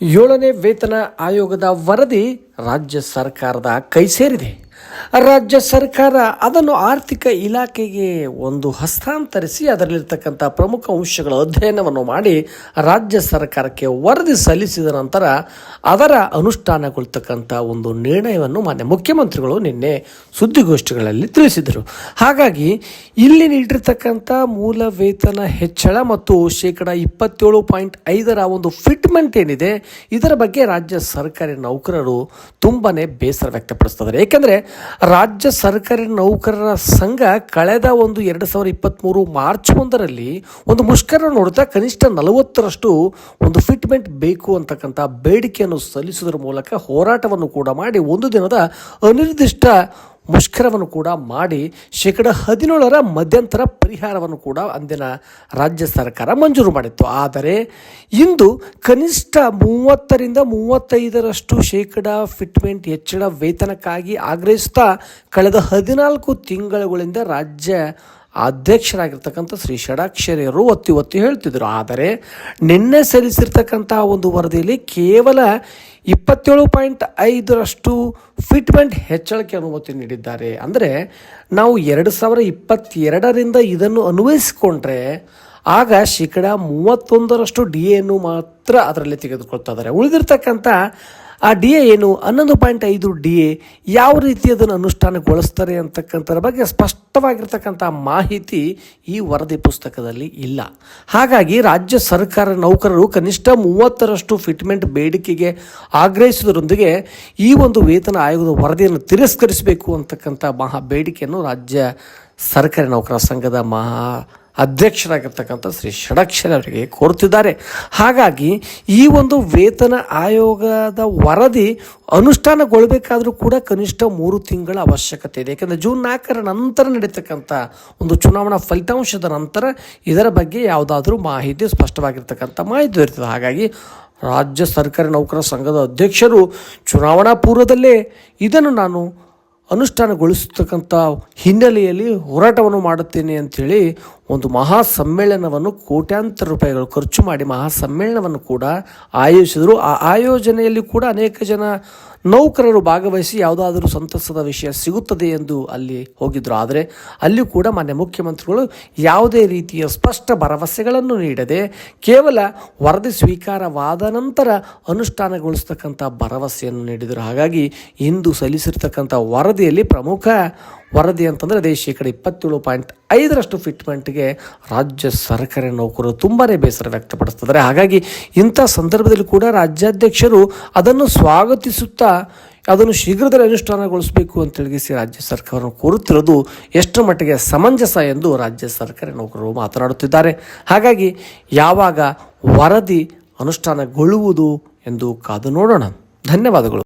ಏಳನೇ ವೇತನ ಆಯೋಗದ ವರದಿ ರಾಜ್ಯ ಸರ್ಕಾರದ ಕೈ ಸೇರಿದೆ. ರಾಜ್ಯ ಸರ್ಕಾರ ಅದನ್ನು ಆರ್ಥಿಕ ಇಲಾಖೆಗೆ ಒಂದು ಹಸ್ತಾಂತರಿಸಿ ಅದರಲ್ಲಿರ್ತಕ್ಕಂಥ ಪ್ರಮುಖ ಅಂಶಗಳ ಅಧ್ಯಯನವನ್ನು ಮಾಡಿ ರಾಜ್ಯ ಸರ್ಕಾರಕ್ಕೆ ವರದಿ ಸಲ್ಲಿಸಿದ ನಂತರ ಅದರ ಅನುಷ್ಠಾನಗೊಳ್ತಕ್ಕಂಥ ಒಂದು ನಿರ್ಣಯವನ್ನು ಮಾನ್ಯ ಮುಖ್ಯಮಂತ್ರಿಗಳು ನಿನ್ನೆ ಸುದ್ದಿಗೋಷ್ಠಿಗಳಲ್ಲಿ ತಿಳಿಸಿದರು. ಹಾಗಾಗಿ ಇಲ್ಲಿ ನೀಡಿರ್ತಕ್ಕಂಥ ಮೂಲ ವೇತನ ಹೆಚ್ಚಳ ಮತ್ತು ಶೇಕಡ ಇಪ್ಪತ್ತೇಳು ಪಾಯಿಂಟ್ ಐದರ ಒಂದು ಫಿಟ್ಮೆಂಟ್ ಏನಿದೆ, ಇದರ ಬಗ್ಗೆ ರಾಜ್ಯ ಸರ್ಕಾರಿ ನೌಕರರು ತುಂಬಾ ಬೇಸರ ವ್ಯಕ್ತಪಡಿಸ್ತಿದ್ದಾರೆ ಏಕೆಂದರೆ ರಾಜ್ಯ ಸರ್ಕಾರಿ ನೌಕರರ ಸಂಘ ಕಳೆದ ಒಂದು ಎರಡು ಸಾವಿರದ ಇಪ್ಪತ್ತ್ಮೂರು ಮಾರ್ಚ್ ಒಂದರಲ್ಲಿ ಒಂದು ಮುಷ್ಕರ ನೋಡ್ತಾ ಕನಿಷ್ಠ ನಲವತ್ತರಷ್ಟು ಒಂದು ಫಿಟ್ಮೆಂಟ್ ಬೇಕು ಅಂತಕ್ಕಂಥ ಬೇಡಿಕೆಯನ್ನು ಸಲ್ಲಿಸುವುದರ ಮೂಲಕ ಹೋರಾಟವನ್ನು ಕೂಡ ಮಾಡಿ ಒಂದು ದಿನದ ಅನಿರ್ದಿಷ್ಟ ಮುಷ್ಕರವನ್ನು ಕೂಡ ಮಾಡಿ ಶೇಕಡ ಹದಿನೇಳರ ಮಧ್ಯಂತರ ಪರಿಹಾರವನ್ನು ಕೂಡ ಅಂದಿನ ರಾಜ್ಯ ಸರ್ಕಾರ ಮಂಜೂರು ಮಾಡಿತ್ತು. ಆದರೆ ಇಂದು ಕನಿಷ್ಠ ಮೂವತ್ತರಿಂದ ಮೂವತ್ತೈದರಷ್ಟು ಶೇಕಡ ಫಿಟ್ಮೆಂಟ್ ಹೆಚ್ಚಳ ವೇತನಕ್ಕಾಗಿ ಆಗ್ರಹಿಸ್ತಾ ಕಳೆದ ಹದಿನಾಲ್ಕು ತಿಂಗಳುಗಳಿಂದ ರಾಜ್ಯ ಅಧ್ಯಕ್ಷರಾಗಿರ್ತಕ್ಕಂಥ ಶ್ರೀ ಷಡಾಕ್ಷರಿಯರು ಒತ್ತಿ ಒತ್ತಿ ಹೇಳ್ತಿದ್ರು. ಆದರೆ ನಿನ್ನೆ ಸಲ್ಲಿಸಿರ್ತಕ್ಕಂಥ ಒಂದು ವರದಿಯಲ್ಲಿ ಕೇವಲ ಇಪ್ಪತ್ತೇಳು ಪಾಯಿಂಟ್ ಐದರಷ್ಟು ಫಿಟ್ಮೆಂಟ್ ಹೆಚ್ಚಳಕ್ಕೆ ಅನುಮತಿ ನೀಡಿದ್ದಾರೆ. ಅಂದರೆ ನಾವು ಎರಡು ಸಾವಿರ ಇಪ್ಪತ್ತೆರಡರಿಂದ ಇದನ್ನು ಅನ್ವಯಿಸಿಕೊಂಡ್ರೆ ಆಗ ಶೇಕಡ ಮೂವತ್ತೊಂದರಷ್ಟು ಡಿ ಎನ್ನು ಮಾತ್ರ ಅದರಲ್ಲಿ ತೆಗೆದುಕೊಳ್ತಾ ಇದ್ದಾರೆ. ಉಳಿದಿರ್ತಕ್ಕಂಥ ಆ ಡಿ ಎ ಏನು? ಹನ್ನೊಂದು ಪಾಯಿಂಟ್ ಐದು ಡಿ ಎ ಯಾವ ರೀತಿ ಅದನ್ನು ಅನುಷ್ಠಾನಗೊಳಿಸ್ತಾರೆ ಅಂತಕ್ಕಂಥದ್ರ ಬಗ್ಗೆ ಸ್ಪಷ್ಟವಾಗಿರ್ತಕ್ಕಂಥ ಮಾಹಿತಿ ಈ ವರದಿ ಪುಸ್ತಕದಲ್ಲಿ ಇಲ್ಲ. ಹಾಗಾಗಿ ರಾಜ್ಯ ಸರ್ಕಾರ ನೌಕರರು ಕನಿಷ್ಠ ಮೂವತ್ತರಷ್ಟು ಫಿಟ್ಮೆಂಟ್ ಬೇಡಿಕೆಗೆ ಆಗ್ರಹಿಸುವುದರೊಂದಿಗೆ ಈ ಒಂದು ವೇತನ ಆಯೋಗದ ವರದಿಯನ್ನು ತಿರಸ್ಕರಿಸಬೇಕು ಅಂತಕ್ಕಂಥ ಮಹಾ ಬೇಡಿಕೆಯನ್ನು ರಾಜ್ಯ ಸರ್ಕಾರಿ ನೌಕರ ಸಂಘದ ಮಹಾ ಅಧ್ಯಕ್ಷರಾಗಿರ್ತಕ್ಕಂಥ ಶ್ರೀ ಷಡಕ್ಷರ ಅವರಿಗೆ ಕೋರುತ್ತಿದ್ದಾರೆ ಹಾಗಾಗಿ ಈ ಒಂದು ವೇತನ ಆಯೋಗದ ವರದಿ ಅನುಷ್ಠಾನಗೊಳ್ಳಬೇಕಾದರೂ ಕೂಡ ಕನಿಷ್ಠ ಮೂರು ತಿಂಗಳ ಅವಶ್ಯಕತೆ ಇದೆ. ಯಾಕಂದರೆ ಜೂನ್ ನಾಲ್ಕರ ನಂತರ ನಡೀತಕ್ಕಂಥ ಒಂದು ಚುನಾವಣಾ ಫಲಿತಾಂಶದ ನಂತರ ಇದರ ಬಗ್ಗೆ ಯಾವುದಾದ್ರೂ ಮಾಹಿತಿ ಸ್ಪಷ್ಟವಾಗಿರ್ತಕ್ಕಂಥ ಮಾಹಿತಿ ಇರ್ತದೆ ಹಾಗಾಗಿ ರಾಜ್ಯ ಸರ್ಕಾರಿ ನೌಕರ ಸಂಘದ ಅಧ್ಯಕ್ಷರು ಚುನಾವಣಾ ಪೂರ್ವದಲ್ಲೇ ಇದನ್ನು ನಾನು ಅನುಷ್ಠಾನಗೊಳಿಸತಕ್ಕಂಥ ಹಿನ್ನೆಲೆಯಲ್ಲಿ ಹೋರಾಟವನ್ನು ಮಾಡುತ್ತೇನೆ ಅಂಥೇಳಿ ಒಂದು ಮಹಾ ಸಮ್ಮೇಳನವನ್ನು ಕೋಟ್ಯಾಂತರ ರೂಪಾಯಿಗಳು ಖರ್ಚು ಮಾಡಿ ಮಹಾ ಸಮ್ಮೇಳನವನ್ನು ಕೂಡ ಆಯೋಜಿಸಿದರು. ಆ ಆಯೋಜನೆಯಲ್ಲಿ ಕೂಡ ಅನೇಕ ಜನ ನೌಕರರು ಭಾಗವಹಿಸಿ ಯಾವುದಾದರೂ ಸಂತಸದ ವಿಷಯ ಸಿಗುತ್ತದೆ ಎಂದು ಅಲ್ಲಿ ಹೋಗಿದ್ದರು ಆದರೆ ಅಲ್ಲಿಯೂ ಕೂಡ ಮಾನ್ಯ ಮುಖ್ಯಮಂತ್ರಿಗಳು ಯಾವುದೇ ರೀತಿಯ ಸ್ಪಷ್ಟ ಭರವಸೆಗಳನ್ನು ನೀಡದೆ ಕೇವಲ ವರದಿ ಸ್ವೀಕಾರವಾದ ನಂತರ ಅನುಷ್ಠಾನಗೊಳಿಸ್ತಕ್ಕಂಥ ಭರವಸೆಯನ್ನು ನೀಡಿದರು. ಹಾಗಾಗಿ ಇಂದು ಸಲ್ಲಿಸಿರ್ತಕ್ಕಂಥ ವರದಿಯಲ್ಲಿ ಪ್ರಮುಖ ವರದಿ ಅಂತಂದರೆ ಅದೇ ಶೇಕಡ ಇಪ್ಪತ್ತೇಳು ಪಾಯಿಂಟ್ ಐದರಷ್ಟು ಫಿಟ್ಮೆಂಟ್ಗೆ ರಾಜ್ಯ ಸರ್ಕಾರಿ ನೌಕರರು ತುಂಬಾ ಬೇಸರ ವ್ಯಕ್ತಪಡಿಸ್ತಿದ್ದಾರೆ. ಹಾಗಾಗಿ ಇಂಥ ಸಂದರ್ಭದಲ್ಲಿ ಕೂಡ ರಾಜ್ಯಾಧ್ಯಕ್ಷರು ಅದನ್ನು ಸ್ವಾಗತಿಸುತ್ತಾ ಅದನ್ನು ಶೀಘ್ರದಲ್ಲೇ ಅನುಷ್ಠಾನಗೊಳಿಸಬೇಕು ಅಂತ ತಿಳಿಸಿ ರಾಜ್ಯ ಸರ್ಕಾರವನ್ನು ಕೋರುತ್ತಿರೋದು ಎಷ್ಟು ಮಟ್ಟಿಗೆ ಸಮಂಜಸ ಎಂದು ರಾಜ್ಯ ಸರ್ಕಾರಿ ನೌಕರರು ಮಾತನಾಡುತ್ತಿದ್ದಾರೆ. ಹಾಗಾಗಿ ಯಾವಾಗ ವರದಿ ಅನುಷ್ಠಾನಗೊಳ್ಳುವುದು ಎಂದು ಕಾದು ನೋಡೋಣ. ಧನ್ಯವಾದಗಳು.